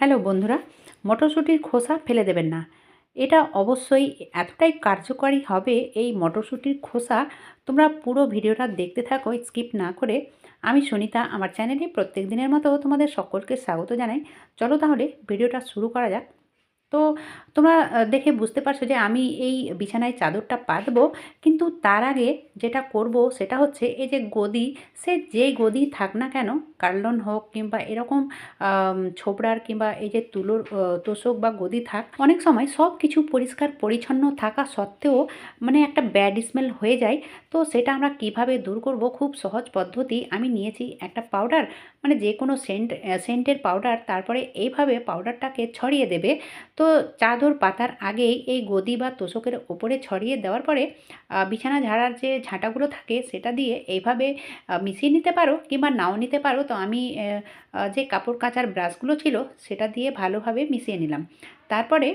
Hello বন্ধুরা, মটরশুঁটির খোসা ফেলে দেবেন না। এটা অবশ্যই এতটাই কার্যকরী হবে এই মটরশুঁটির খোসা। তোমরা পুরো ভিডিওটা দেখতে থাকো, স্কিপ না করে। আমি সুনিতা, আমার চ্যানেলে প্রত্যেক দিনের মতো তোমাদের সকলকে স্বাগত জানাই। চলো তাহলে ভিডিওটা শুরু করা যাক। তো তোমরা দেখে বুঝতে পারছ যে আমি এই বিছানায় চাদরটা পাতবো, কিন্তু তার আগে যেটা করব সেটা হচ্ছে এই যে গদি, সে যেই গদি থাক না কেন, কার্লন হোক কিংবা এরকম ছোবড়ার কিংবা এই যে তুলোর তোষক বা গদি থাক, অনেক সময় সব কিছু পরিষ্কার পরিচ্ছন্ন থাকা সত্ত্বেও মানে একটা ব্যাড স্মেল হয়ে যায়। তো সেটা আমরা কীভাবে দূর করব? খুব সহজ পদ্ধতি। আমি নিয়েছি একটা পাউডার মানে যে কোনো সেন্ট সেন্টের পাউডার তারপরে এইভাবে পাউডারটাকে ছড়িয়ে দেবে। তো চাদর পাতার আগেই এই গদি বা তোষকের ওপরে ছড়িয়ে দেওয়ার পরে বিছানা ঝাড়ার যে ঝাঁটাগুলো থাকে সেটা দিয়ে এইভাবে মিশিয়ে নিতে পারো কিংবা নাও নিতে পারো। তো আমি যে কাপড় কাচার ব্রাশগুলো ছিল সেটা দিয়ে ভালোভাবে মিশিয়ে নিলাম। তারপরে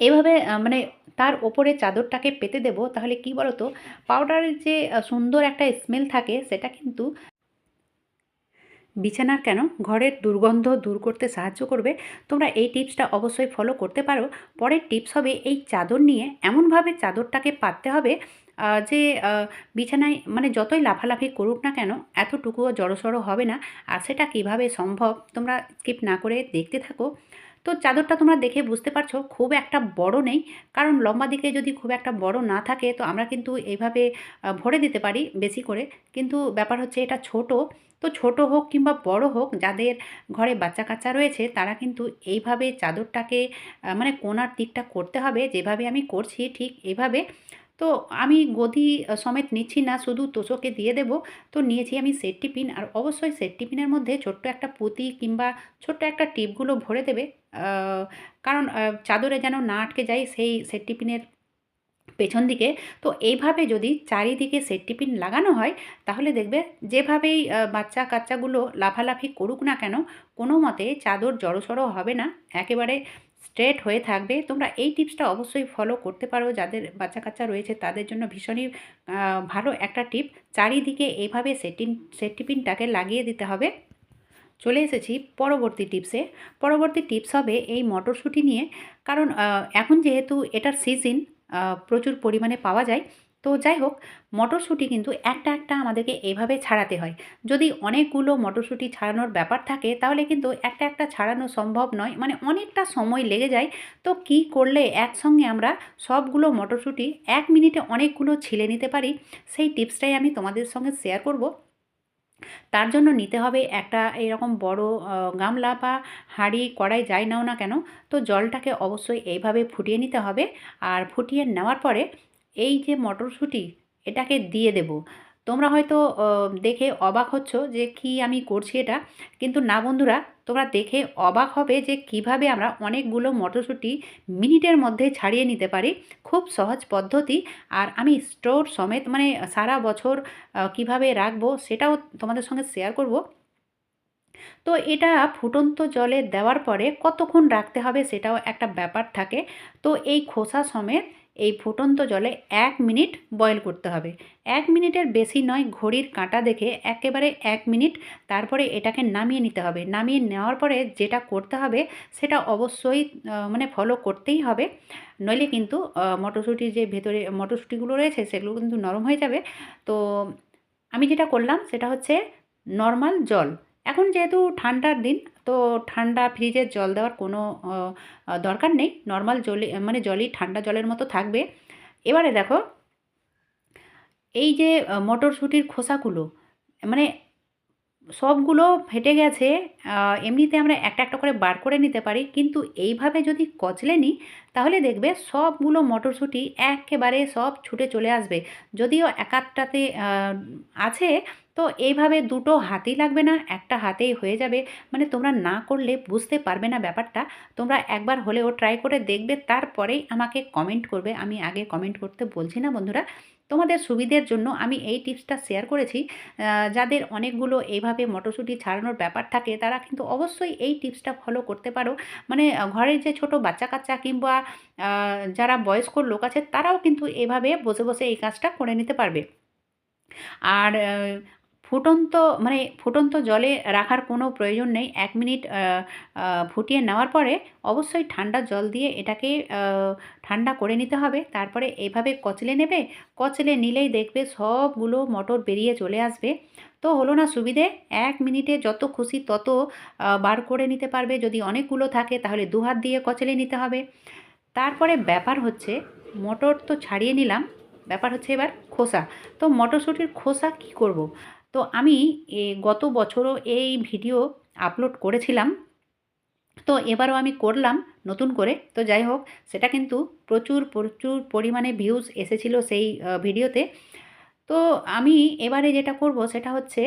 এভাবে মানে তার ওপরে চাদরটাকে পেতে দেবো। তাহলে কি বলো তো পাউডারের যে সুন্দর একটা স্মেল থাকে সেটা কিন্তু বিছানার কেন? ঘরের দুর্গন্ধ দূর করতে সাহায্য করবে। তোমরা এই টিপসটা অবশ্যই ফলো করতে পারো। পরের টিপস হবে, এই চাদর নিয়ে এমনভাবে চাদরটাকে পাততে হবে যে বিছানায় মানে যতই লাফালাফি করুক না কেন, এতটুকুও জড়সড়ো হবে না। আর সেটা কীভাবে সম্ভব তোমরা স্কিপ না করে দেখতে থাকো। তো চাদরটা তোমরা দেখে বুঝতে পারছ, খুব একটা বড় নেই। কারণ লম্বা দিকে যদি খুব একটা বড় না থাকে, তো আমরা কিন্তু এইভাবে ভরে দিতে পারি বেশি করে। কিন্তু ব্যাপার হচ্ছে এটা ছোট, তো ছোট হোক কিংবা বড় হোক, যাদের ঘরে বাচ্চা কাচ্চা রয়েছে, তারা কিন্তু এইভাবে চাদরটাকে মানে কোনার দিকটা করতে হবে, যেভাবে আমি করছি ঠিক এইভাবে তো আমি গদি সমেত নিচ্ছি না, শুধু তোষকে দিয়ে দেব। তো নিয়েছি আমি সেট টিফিন আর অবশ্যই সেটটি টিফিনের মধ্যে ছোট্ট একটা পুঁতি কিংবা ছোট্ট একটা টিপগুলো ভরে দেবে। কারণ চাদরে যেন না আটকে যায় সেই সেটটি পিনের পেছন দিকে, তো এইভাবে যদি চারিদিকে সেফটি পিন লাগানো হয়, তাহলে দেখবে যেভাবেই বাচ্চা কাচ্চাগুলো লাফালাফি করুক না কেন, কোনো মতে চাদর জড়সড়ো হবে না, একেবারে স্ট্রেট হয়ে থাকবে। তোমরা এই টিপসটা অবশ্যই ফলো করতে পারো, যাদের বাচ্চা কাচ্চা রয়েছে তাদের জন্য ভীষণই ভালো একটা টিপ চারিদিকে এইভাবে সেটিন সেফটি পিনটাকে লাগিয়ে দিতে হবে। চলে এসেছি পরবর্তী টিপসে। পরবর্তী টিপস হবে এই মটরশুঁটি নিয়ে। কারণ এখন যেহেতু এটার সিজন প্রচুর পরিমাণে পাওয়া যায়, তো যাই হোক, মটরশুঁটি কিন্তু একটা একটা আমাদেরকে এইভাবে ছাড়াতে হয়। যদি অনেকগুলো মটরশুঁটি ছাড়ানোর ব্যাপার থাকে, তাহলে কিন্তু একটা একটা ছাড়ানো সম্ভব নয়। মানে অনেকটা সময় লেগে যায়। তো কি করলে একসঙ্গে আমরা সবগুলো মটরশুঁটি এক মিনিটে অনেকগুলো ছিলে নিতে পারি, সেই টিপসটাই আমি তোমাদের সঙ্গে শেয়ার করব। তার জন্য নিতে হবে একটা এরকম বড় গামলা বা হাঁড়ি, কড়াই যাই নাও না কেন, তো জলটাকে অবশ্যই এইভাবে ফুটিয়ে নিতে হবে। আর ফুটিয়ে নেওয়ার পরে এই যে মটরশুঁটি, এটাকে দিয়ে দেব। তোমরা হয়তো দেখে অবাক হচ্ছ যে কি আমি করছি এটা। কিন্তু না বন্ধুরা, তোমরা দেখে অবাক হবে যে কীভাবে আমরা অনেকগুলো মটরশুঁটি মিনিটের মধ্যে ছাড়িয়ে নিতে পারি। খুব সহজ পদ্ধতি। আর আমি স্টোর সমেত মানে সারা বছর কীভাবে রাখব সেটাও তোমাদের সঙ্গে শেয়ার করব। তো এটা ফুটন্ত জলে দেওয়ার পরে কতক্ষণ রাখতে হবে সেটাও একটা ব্যাপার থাকে। তো এই খোসা সমেত এই ফুটন্ত জলে এক মিনিট বয়েল করতে হবে। এক মিনিটের বেশি নয়, ঘড়ির কাঁটা দেখে একেবারে এক মিনিট তারপরে এটাকে নামিয়ে নিতে হবে। নামিয়ে নেওয়ার পরে যেটা করতে হবে, সেটা অবশ্যই মানে ফলো করতেই হবে। নইলে কিন্তু মটরশুঁটির যে ভেতরে, মটরশুঁটিগুলো রয়েছে, সেগুলো কিন্তু নরম হয়ে যাবে। তো আমি যেটা করলাম, সেটা হচ্ছে নর্মাল জল। এখন যেহেতু ঠান্ডার দিন তো ঠান্ডা ফ্রিজের জল দেওয়ার কোনো দরকার নেই। নর্মাল জলে মানে জলই ঠান্ডা জলের মতো থাকবে। এবারে দেখো, এই যে মটরশুঁটির খোসাগুলো মানে সবগুলো ফেটে গেছে এমনিতে আমরা একটা একটা করে বার করে নিতে পারি, কিন্তু এইভাবে যদি কচলে নিই, তাহলে দেখবে সবগুলো মটরশুঁটি একেবারে সব ছুটে চলে আসবে। যদিও এক আধটাতে আছে তো এইভাবে দুটো হাতেই লাগবে না, একটা হাতেই হয়ে যাবে। মানে তোমরা না করলে বুঝতে পারবে না ব্যাপারটা। তোমরা একবার হলেও ট্রাই করে দেখবে, তারপরেই আমাকে কমেন্ট করবে। আমি আগে কমেন্ট করতে বলছি না বন্ধুরা। তোমাদের সুবিধের জন্য আমি এই টিপসটা শেয়ার করেছি। যাদের অনেকগুলো এইভাবে মটরশুঁটি ছাড়ানোর ব্যাপার থাকে, তারা কিন্তু অবশ্যই এই টিপসটা ফলো করতে পারো। মানে ঘরের যে ছোট বাচ্চা কাচ্চা কিংবা যারা বয়স্ক লোক আছে, তারাও কিন্তু এভাবে বসে বসে এই কাজটা করে নিতে পারবে। আর ফুটন্ত মানে ফুটন্ত জলে রাখার কোনো প্রয়োজন নেই। এক মিনিট ফুটিয়ে নেওয়ার পরে অবশ্যই ঠান্ডা জল দিয়ে এটাকে ঠান্ডা করে নিতে হবে। তারপরে এভাবে কচলে নেবে। কচলে নিলেই দেখবে সবগুলো মটর বেরিয়ে চলে আসবে। তো হলো না সুবিধে? এক মিনিটে যত খুশি তত বার করে নিতে পারবে। যদি অনেকগুলো থাকে তাহলে দু হাত দিয়ে কচলে নিতে হবে। তারপরে ব্যাপার হচ্ছে, মটর তো ছাড়িয়ে নিলাম। ব্যাপার হচ্ছে এবার খোসা। তো মটরশুঁটির খোসা কি করব। তো আমি গত বছরও এই ভিডিও আপলোড করেছিলাম। তো এবারও আমি করলাম নতুন করে। তো যাই হোক, সেটা কিন্তু প্রচুর প্রচুর পরিমাণে ভিউজ এসেছিল সেই ভিডিওতে। তো আমি এবারে যেটা করব, সেটা হচ্ছে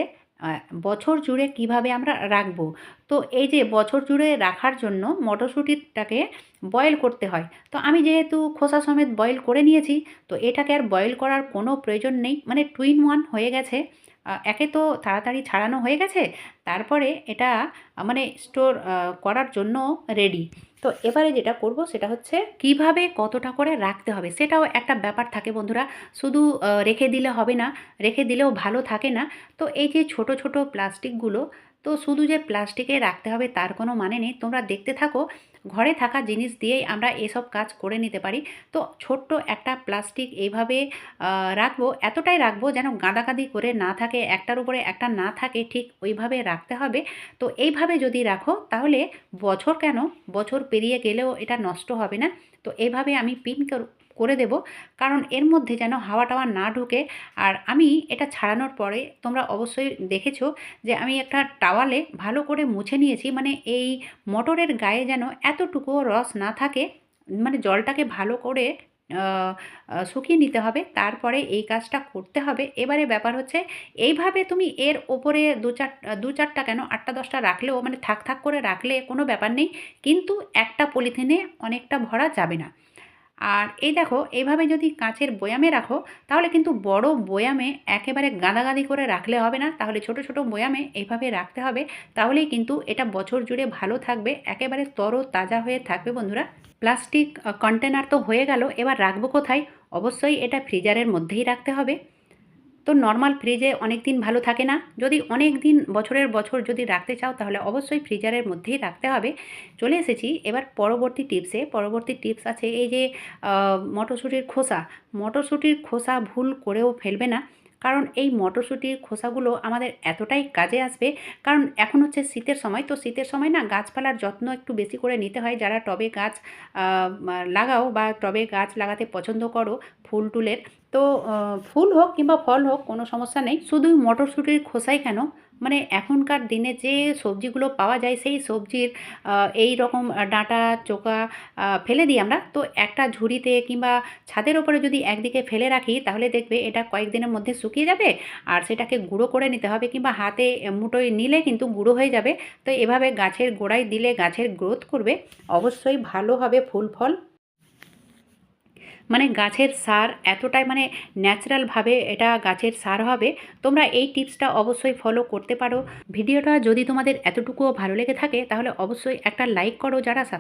বছর জুড়ে কীভাবে আমরা রাখব? তো এই যে বছর জুড়ে রাখার জন্য মটরশুঁটিটাকে বয়েল করতে হয়। তো আমি যেহেতু খোসা সমেত বয়েল করে নিয়েছি, তো এটাকে আর বয়েল করার কোনো প্রয়োজন নেই। মানে টুইন ওয়ান হয়ে গেছে। একে তো তাড়াতাড়ি ছাড়ানো হয়ে গেছে, তারপরে এটা মানে স্টোর করার জন্য রেডি তো এবারে যেটা করব সেটা হচ্ছে কীভাবে কতটা করে রাখতে হবে, সেটাও একটা ব্যাপার থাকে বন্ধুরা। শুধু রেখে দিলে হবে না, রেখে দিলেও ভালো থাকে না। তো এই যে ছোট ছোট প্লাস্টিকগুলো, তো শুধু যে প্লাস্টিকে রাখতে হবে তার কোনো মানে নেই। তোমরা দেখতে থাকো ঘরে থাকা জিনিস দিয়েই আমরা এসব কাজ করে নিতে পারি। তো ছোট্ট একটা প্লাস্টিক এইভাবে রাখব, এতটাই রাখব যেন গাঁদাকাঁদি করে না থাকে, একটার উপরে একটা না থাকে, ঠিক ওইভাবে রাখতে হবে। তো এইভাবে যদি রাখো তাহলে বছর কেন? বছর পেরিয়ে গেলেও এটা নষ্ট হবে না। তো এইভাবে আমি পিন করে দেব। কারণ এর মধ্যে যেন হাওয়া টাওয়া না ঢুকে। আর আমি এটা ছাড়ানোর পরে তোমরা অবশ্যই দেখেছ যে আমি একটা টাওয়ালে ভালো করে মুছে নিয়েছি। মানে এই মোটরের গায়ে যেন এতটুকুও রস না থাকে। মানে জলটাকে ভালো করে শুকিয়ে নিতে হবে। তারপরে এই কাজটা করতে হবে। এবারে ব্যাপার হচ্ছে এইভাবে তুমি এর ওপরে দু চার, দু চারটা কেন আটটা দশটা রাখলেও মানে থাক থাক করে রাখলে কোনো ব্যাপার নেই। কিন্তু একটা পলিথিনে অনেকটা ভরা যাবে না। আর এই দেখো এইভাবে যদি কাঁচের বয়ামে রাখো, তাহলে কিন্তু বড় বয়ামে একেবারে গাদাগাদি করে রাখলে হবে না। তাহলে ছোট ছোট বয়ামে এইভাবে রাখতে হবে, তাহলেই কিন্তু এটা বছর জুড়ে ভালো থাকবে, একেবারে তর তাজা হয়ে থাকবে বন্ধুরা। প্লাস্টিক কন্টেনার তো হয়ে গেল, এবার রাখব কোথায়? অবশ্যই এটা ফ্রিজারের মধ্যেই রাখতে হবে। তো নর্মাল ফ্রিজে অনেক দিন ভালো থাকে না। যদি অনেক দিন বছরের বছর যদি রাখতে চাও, তাহলে অবশ্যই ফ্রিজারের মধ্যেই রাখতে হবে। চলে এসেছি এবার পরবর্তী টিপসে পরবর্তী টিপস আছে এই যে মটরশুঁটির খোসা। মটরশুঁটির খোসা ভুল করেও ফেলবে না। কারণ এই মটরশুঁটির খোসাগুলো আমাদের এতটাই কাজে আসবে। কারণ এখন হচ্ছে শীতের সময়। তো শীতের সময় না গাছপালার যত্ন একটু বেশি করে নিতে হয়। যারা টবে গাছ লাগাও বা টবে গাছ লাগাতে পছন্দ করো, ফুল টুলের তো ফুল হোক কিংবা ফল হোক, কোনো সমস্যা নেই। শুধু মটরশুঁটির খোসাই কেন? মানে এখনকার দিনে যে সবজিগুলো পাওয়া যায়, সেই সবজির এই রকম ডাঁটা, চোকা ফেলে দিই আমরা। তো একটা ঝুড়িতে কিংবা ছাদের ওপরে যদি একদিকে ফেলে রাখি, তাহলে দেখবে এটা কয়েকদিনের মধ্যে শুকিয়ে যাবে আর সেটাকে গুঁড়ো করে নিতে হবে কিংবা হাতে মুঠোয় নিলে কিন্তু গুঁড়ো হয়ে যাবে। তো এভাবে গাছের গোড়ায় দিলে গাছের গ্রোথ করবে। অবশ্যই ভালো হবে ফুল ফল। মানে গাছের সার এতটাই মানে ন্যাচারালভাবে এটা গাছের সার হবে, তোমরা এই টিপসটা অবশ্যই ফলো করতে পারো। ভিডিওটা যদি তোমাদের এতটুকুও ভালো লেগে থাকে, তাহলে অবশ্যই একটা লাইক করো যারা